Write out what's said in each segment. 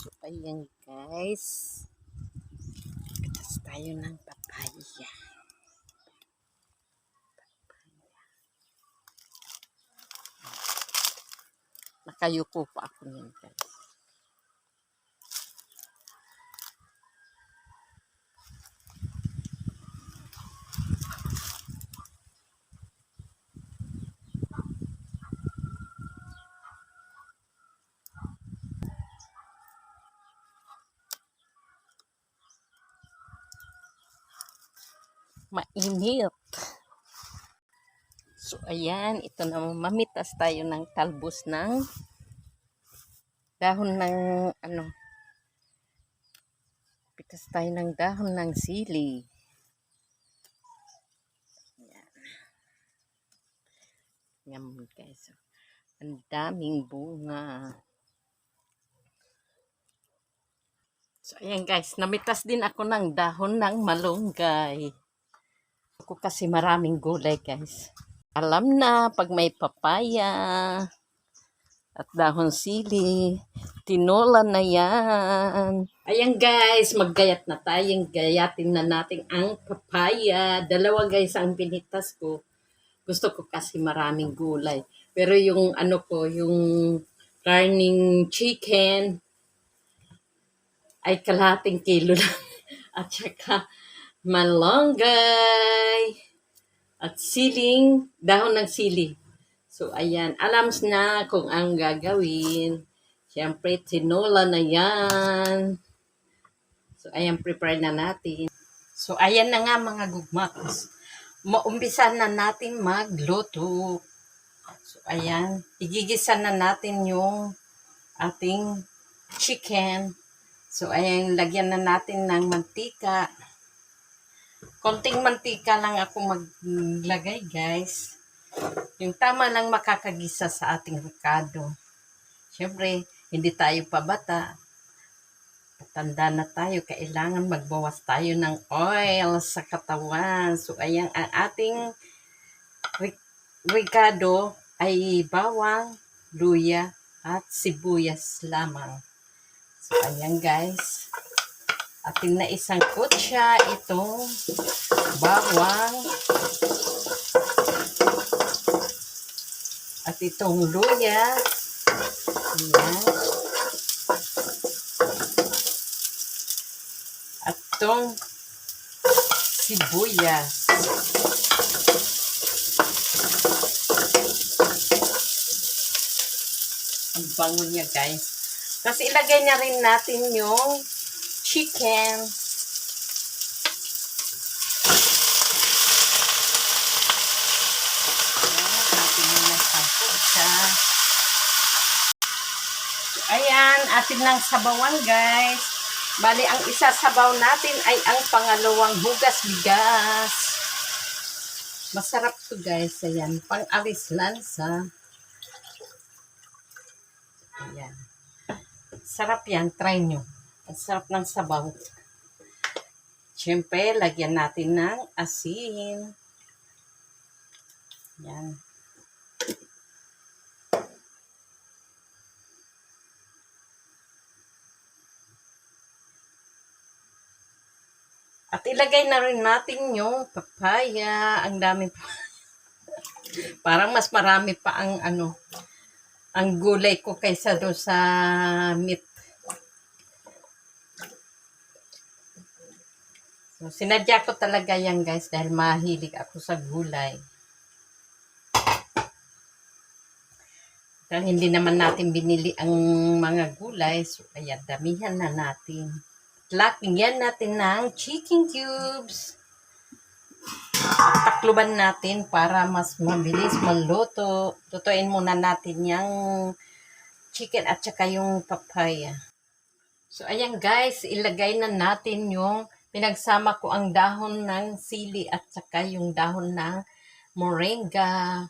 So, ayan guys. Pitas tayo ng papaya. Nakayuko pa ako niyan guys. Mainit. So, ayan. Ito na mamitas tayo ng talbos ng dahon ng ano pitas tayo ng dahon ng sili. Ayan. Yan guys. Ang daming bunga. So, ayan guys. Namitas din ako ng dahon ng malunggay. Ako kasi maraming gulay guys. Alam na pag may papaya at dahon sili, tinola na yan. Ayan guys, maggayat na tayo. Gayatin na natin ang papaya. Dalawa guys ang pinitas ko. Gusto ko kasi maraming gulay. Pero yung ano ko, yung carning chicken, ay kalahating kilo lang. At saka malunggay at siling, dahon ng sili. So, ayan. Alam na kung ang gagawin. Siyempre, tinola na yan. So, ayan, prepare na natin. So, ayan na nga mga gugmatos. Maumpisa na natin magluto. So, ayan. Igigisa na natin yung ating chicken. So, ayan, lagyan na natin ng mantika. Konting mantika lang ako maglagay, guys. Yung tama lang makakagisa sa ating ricado. Siyempre, hindi tayo pabata. Tanda na tayo, kailangan magbawas tayo ng oil sa katawan. So, ayan, ang ating ri- ricado ay bawang, luya, at sibuyas lamang. So, ayan guys. Ating na isang kutsa itong bawang at itong luya. Ayan. At itong sibuyas. Ang bango niya guys. Tapos ilagay na rin natin yung chicken. Atin muna sa kutsa. Ayan, atin ng sabawan guys. Bali, ang isa sabaw natin ay ang pangalawang hugas bigas. Masarap to guys. Ayan, pang-alis lansa. Ayan. Sarap yan. Try nyo. Ang sarap ng sabaw. Siyempre, lagyan natin ng asin. Yan. At ilagay na rin natin yung papaya. Ang dami pa. Parang mas marami pa ang ano, ang gulay ko kaysa do sa meat. So, sinadya ko talaga yan guys dahil mahilig ako sa gulay. Dahil hindi naman natin binili ang mga gulay. So, kaya damihan na natin. Lagyan natin ng chicken cubes. Takluban natin para mas mabilis maluto. Tutuin muna natin yung chicken at saka yung papaya. So, ayan guys, ilagay na natin yung pinagsama ko ang dahon ng sili at saka yung dahon ng moringa,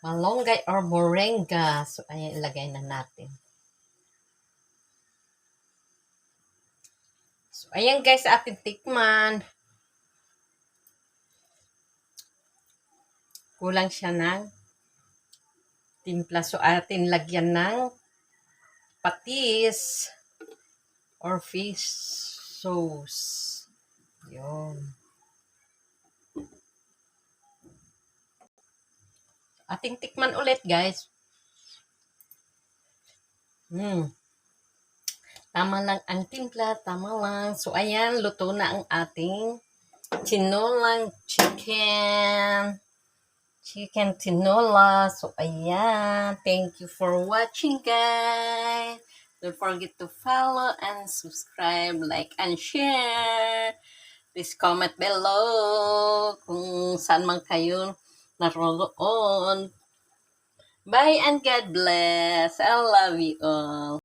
malunggay or moringa. So, ayan, ilagay na natin. So, ayan guys, ating tikman. Kulang siya ng timpla. So, atin lagyan ng patis. or fish sauce. Yun. Ating tikman ulit, guys. Hmm. Tama lang ang timpla, tama lang. So, ayan, luto na ang ating tinolang chicken. Chicken tinola. So, ayan. Thank you for watching, guys. Don't forget to follow and subscribe, like, and share. Please comment below kung saan man kayo naroon. Bye and God bless. I love you all.